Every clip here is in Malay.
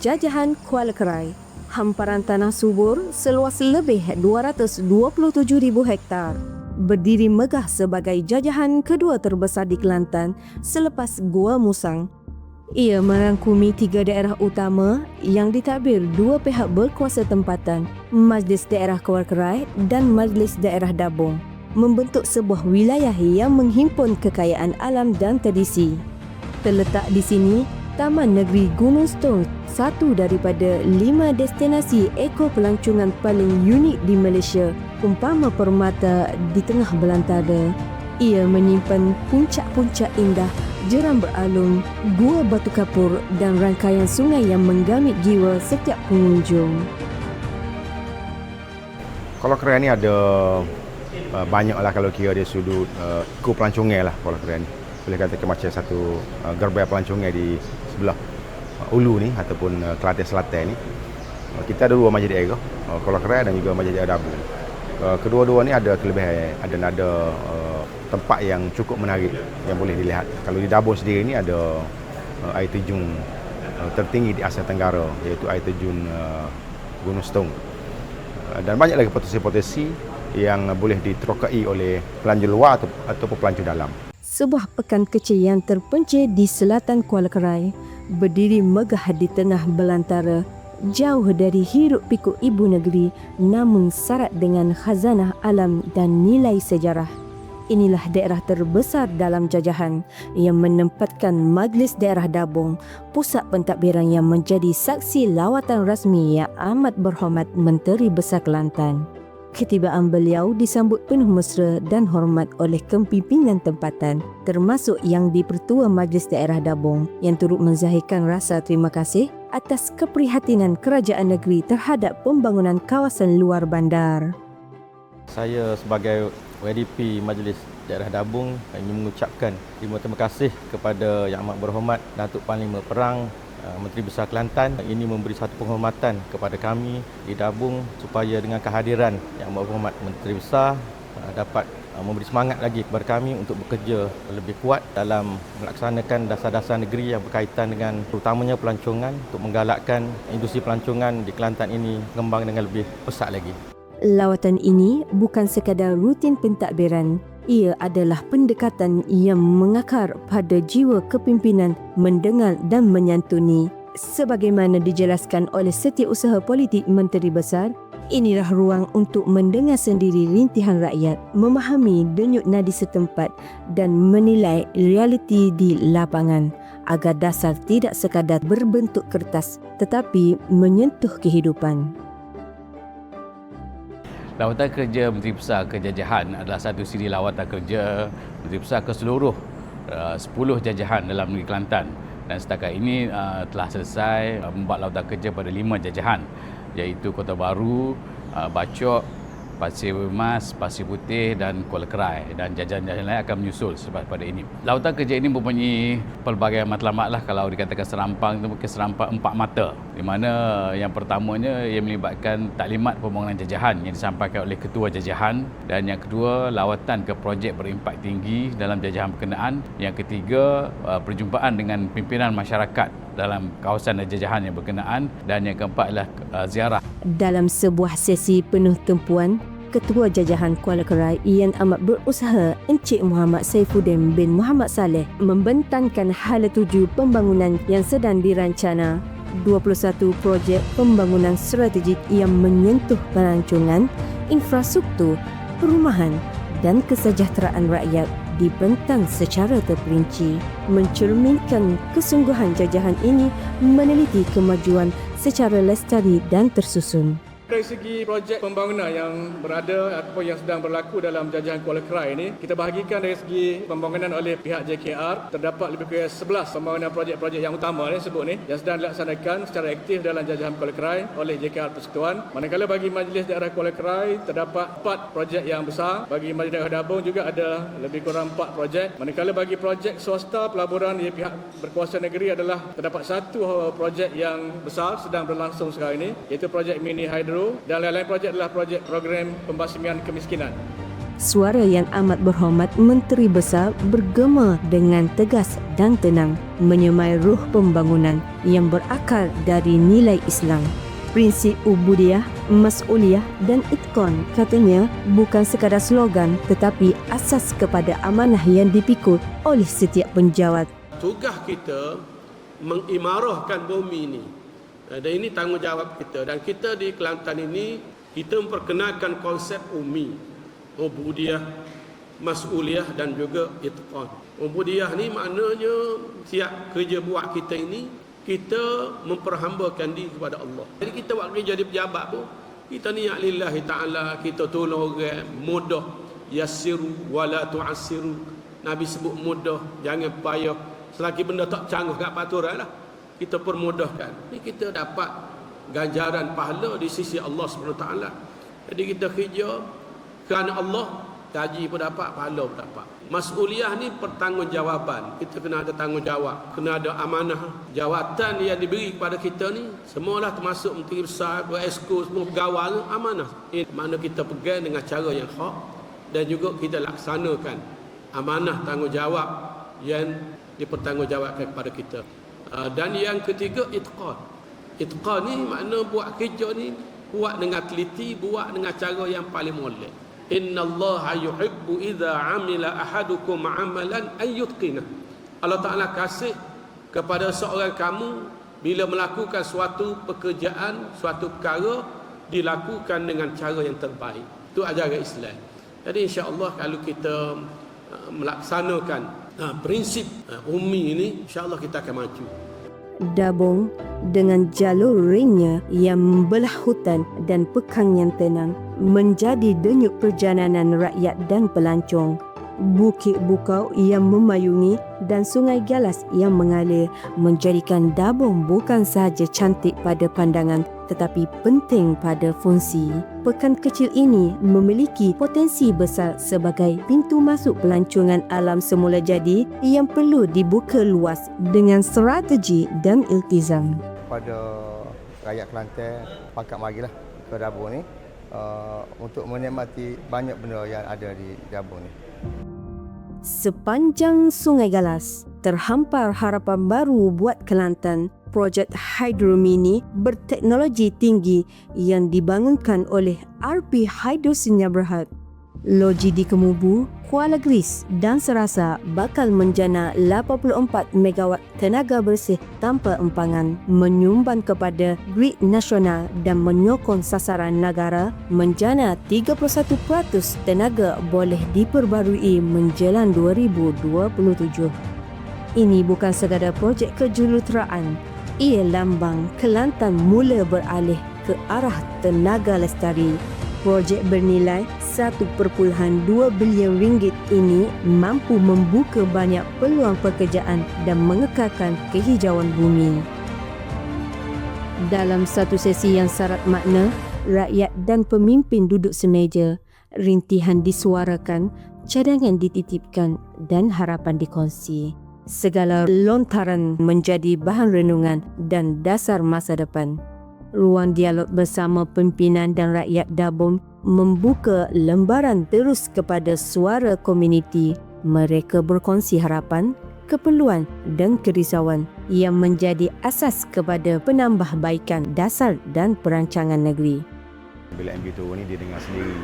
Jajahan Kuala Kerai. Hamparan tanah subur seluas lebih 227,000 hektar. Berdiri megah sebagai jajahan kedua terbesar di Kelantan selepas Gua Musang. Ia merangkumi tiga daerah utama yang ditadbir dua pihak berkuasa tempatan, Majlis Daerah Kuala Kerai dan Majlis Daerah Dabung, membentuk sebuah wilayah yang menghimpun kekayaan alam dan tradisi. Terletak di sini, Taman Negeri Gunung Stone, satu daripada lima destinasi eko pelancongan paling unik di Malaysia, umpama permata di tengah belantara. Ia menyimpan puncak-puncak indah, jeram beralung, gua batu kapur dan rangkaian sungai yang menggamit jiwa setiap pengunjung. Kalau Kerai ni ada uh, banyak lah kalau kira dia sudut uh, eko pelancongan lah Kuala Kerai ni. Boleh katakan macam satu uh, gerbang pelancongan di sebelah Ulu ni ataupun uh, Kelantan Selatan ni. Uh, kita ada dua majlis daerah, uh, Kuala Kerai dan juga majlis daerah Dabung. Uh, kedua-dua ni ada kelebihan, ada nada uh, tempat yang cukup menarik yang boleh dilihat. Kalau di Dabung sendiri ni ada uh, air terjun uh, tertinggi di Asia Tenggara iaitu air terjun uh, Gunung Stong. Uh, dan banyak lagi potensi-potensi yang boleh diterokai oleh pelancong luar atau, ataupun pelancong dalam. Sebuah pekan kecil yang terpencil di selatan Kuala Kerai, berdiri megah di tengah belantara, jauh dari hiruk pikuk ibu negeri namun syarat dengan khazanah alam dan nilai sejarah. Inilah daerah terbesar dalam jajahan yang menempatkan Majlis Daerah Dabung, pusat pentadbiran yang menjadi saksi lawatan rasmi yang amat berhormat Menteri Besar Kelantan. Ketibaan beliau disambut penuh mesra dan hormat oleh kepimpinan tempatan termasuk Yang di-Pertua Majlis Daerah Dabung yang turut menzahirkan rasa terima kasih atas keprihatinan kerajaan negeri terhadap pembangunan kawasan luar bandar. Saya sebagai WDP Majlis Daerah Dabung ingin mengucapkan terima kasih kepada Yang Amat Berhormat Datuk Panglima Perang Menteri Besar Kelantan ini memberi satu penghormatan kepada kami di Dabung supaya dengan kehadiran yang berhormat Menteri Besar uh, dapat uh, memberi semangat lagi kepada kami untuk bekerja lebih kuat dalam melaksanakan dasar-dasar negeri yang berkaitan dengan terutamanya pelancongan untuk menggalakkan industri pelancongan di Kelantan ini kembang dengan lebih pesat lagi. Lawatan ini bukan sekadar rutin pentadbiran, ia adalah pendekatan yang mengakar pada jiwa kepimpinan mendengar dan menyantuni. Sebagaimana dijelaskan oleh Setiausaha Politik Menteri Besar, inilah ruang untuk mendengar sendiri rintihan rakyat, memahami denyut nadi setempat dan menilai realiti di lapangan agar dasar tidak sekadar berbentuk kertas tetapi menyentuh kehidupan. Lawatan kerja Menteri Besar ke Jajahan adalah satu siri lawatan kerja Menteri Besar ke seluruh uh, 10 jajahan dalam negeri Kelantan. Dan setakat ini uh, telah selesai uh, membuat lawatan kerja pada 5 jajahan iaitu Kota Baru, uh, Bacok, Pasir Emas, Pasir Putih dan Kuala Kerai. Dan jajahan-jajahan lain akan menyusul selepas pada ini. Lautan kerja ini mempunyai pelbagai matlamat lah. Kalau dikatakan serampang itu mungkin serampang empat mata. Di mana yang pertamanya ia melibatkan taklimat pembangunan jajahan yang disampaikan oleh ketua jajahan. Dan yang kedua lawatan ke projek berimpak tinggi dalam jajahan berkenaan. Yang ketiga uh, perjumpaan dengan pimpinan masyarakat dalam kawasan jajahan yang berkenaan. Dan yang keempat adalah uh, ziarah. Dalam sebuah sesi penuh tempuan, Ketua Jajahan Kuala Kerai Ian amat berusaha Encik Muhammad Saifuddin bin Muhammad Saleh membentangkan hala tuju pembangunan yang sedang dirancana. 21 projek pembangunan strategik yang menyentuh pelancongan, infrastruktur, perumahan dan kesejahteraan rakyat dibentang secara terperinci mencerminkan kesungguhan jajahan ini meneliti kemajuan secara lestari dan tersusun. Dari segi projek pembangunan yang berada ataupun yang sedang berlaku dalam jajahan Kuala Kerai ini, kita bahagikan dari segi pembangunan oleh pihak JKR, terdapat lebih kurang 11 pembangunan projek-projek yang utama ni sebut ni yang sedang dilaksanakan secara aktif dalam jajahan Kuala Kerai oleh JKR Persekutuan. Manakala bagi Majlis Daerah Kuala Kerai terdapat 4 projek yang besar, bagi Majlis Daerah Dabung juga ada lebih kurang 4 projek. Manakala bagi projek swasta pelaburan yang pihak berkuasa negeri adalah terdapat satu projek yang besar sedang berlangsung sekarang ini iaitu projek mini hydro dan lain-lain projek adalah projek program pembasmian kemiskinan. suara yang amat berhormat Menteri Besar bergema dengan tegas dan tenang menyemai ruh pembangunan yang berakar dari nilai Islam. Prinsip ubudiyah, mas'uliyah dan itqan katanya bukan sekadar slogan tetapi asas kepada amanah yang dipikul oleh setiap penjawat. tugas kita mengimarahkan bumi ini. Eh, Dan ini tanggungjawab kita. Dan kita di Kelantan ini, kita memperkenalkan konsep umi. Ubudiyah, mas'uliyah dan juga itqan. Ubudiyah ni maknanya tiap kerja buat kita ini, kita memperhambakan diri kepada Allah. Jadi kita buat kerja di pejabat pun, kita niat lillahi ta'ala, kita tolong orang, mudah, yassiru wala tu'assiru. Nabi sebut mudah, jangan payah. Selagi benda tak canggah kat lah. Kita permudahkan. Ini kita dapat ganjaran pahala di sisi Allah SWT. Jadi kita kerja kerana Allah, gaji pun dapat, pahala pun dapat. Mas'uliyah ni pertanggungjawaban. Kita kena ada tanggungjawab. Kena ada amanah. Jawatan yang diberi kepada kita ni, semualah termasuk Menteri Besar, Esko, semua pegawai amanah. Ini mana kita pegang dengan cara yang hak dan juga kita laksanakan amanah tanggungjawab yang dipertanggungjawabkan kepada kita. Uh, dan yang ketiga itqan. Itqan ni makna buat kerja ni buat dengan teliti, buat dengan cara yang paling molek. Inna Allah yuhibbu idza amila ahadukum amalan an. Allah Taala kasih kepada seorang kamu bila melakukan suatu pekerjaan, suatu perkara dilakukan dengan cara yang terbaik. Itu ajaran Islam. Jadi insya-Allah kalau kita uh, melaksanakan uh, prinsip uh, umi ini, insya-Allah kita akan maju. Dabung dengan jalur ringnya yang membelah hutan dan pekang yang tenang menjadi denyut perjalanan rakyat dan pelancong. Bukit Bukau yang memayungi dan Sungai Galas yang mengalir menjadikan Dabung bukan sahaja cantik pada pandangan tetapi penting pada fungsi. Pekan kecil ini memiliki potensi besar sebagai pintu masuk pelancongan alam semula jadi yang perlu dibuka luas dengan strategi dan iltizam. pada rakyat Kelantan pangkat marilah ke Dabur ni uh, untuk menikmati banyak benda yang ada di Dabur ni. Sepanjang Sungai Galas, terhampar harapan baru buat Kelantan. Projek Hydro Mini berteknologi tinggi yang dibangunkan oleh RP Hydro Sinar. Loji di Kemubu, Kuala Gris dan Serasa bakal menjana 84 megawatt tenaga bersih tanpa empangan menyumban kepada grid nasional dan menyokong sasaran negara menjana 31% tenaga boleh diperbarui menjelang 2027. Ini bukan sekadar projek kejuruteraan, ia lambang Kelantan mula beralih ke arah tenaga lestari Projek bernilai 1.2 bilion ringgit ini mampu membuka banyak peluang pekerjaan dan mengekalkan kehijauan bumi. Dalam satu sesi yang syarat makna, rakyat dan pemimpin duduk semeja, rintihan disuarakan, cadangan dititipkan dan harapan dikongsi. Segala lontaran menjadi bahan renungan dan dasar masa depan ruang dialog bersama pimpinan dan rakyat Dabung membuka lembaran terus kepada suara komuniti. Mereka berkongsi harapan, keperluan dan kerisauan yang menjadi asas kepada penambahbaikan dasar dan perancangan negeri. Bila MB tu ni dia dengar sendiri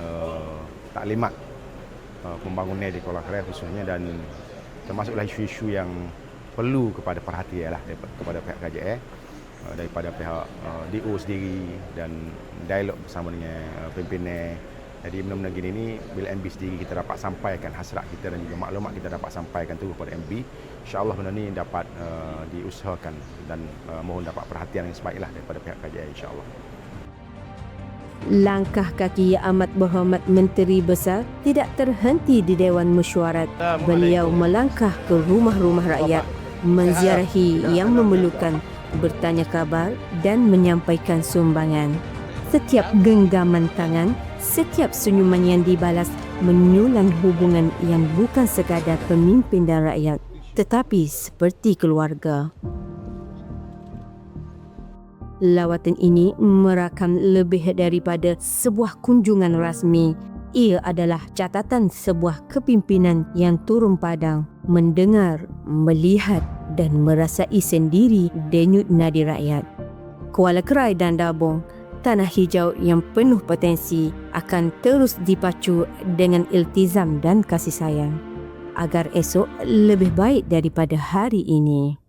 uh, taklimat uh, pembangunan di Kuala Kerai khususnya dan termasuklah isu-isu yang perlu kepada perhatian lah kepada pihak KJR uh, daripada pihak uh, DO sendiri dan dialog bersama dengan uh, pimpinan. Jadi benda-benda gini ni bila MB sendiri kita dapat sampaikan hasrat kita dan juga maklumat kita dapat sampaikan tu kepada MB insyaAllah benda ni dapat uh, diusahakan dan uh, mohon dapat perhatian yang sebaiklah daripada pihak KJR insyaAllah. Langkah kaki Yang Amat Berhormat Menteri Besar tidak terhenti di Dewan Mesyuarat. Beliau melangkah ke rumah-rumah rakyat, menziarahi yang memerlukan, bertanya kabar dan menyampaikan sumbangan. Setiap genggaman tangan, setiap senyuman yang dibalas menyulang hubungan yang bukan sekadar pemimpin dan rakyat, tetapi seperti keluarga. Lawatan ini merakam lebih daripada sebuah kunjungan rasmi. Ia adalah catatan sebuah kepimpinan yang turun padang, mendengar, melihat dan merasai sendiri denyut nadi rakyat. Kuala Kerai dan Dabong, tanah hijau yang penuh potensi akan terus dipacu dengan iltizam dan kasih sayang agar esok lebih baik daripada hari ini.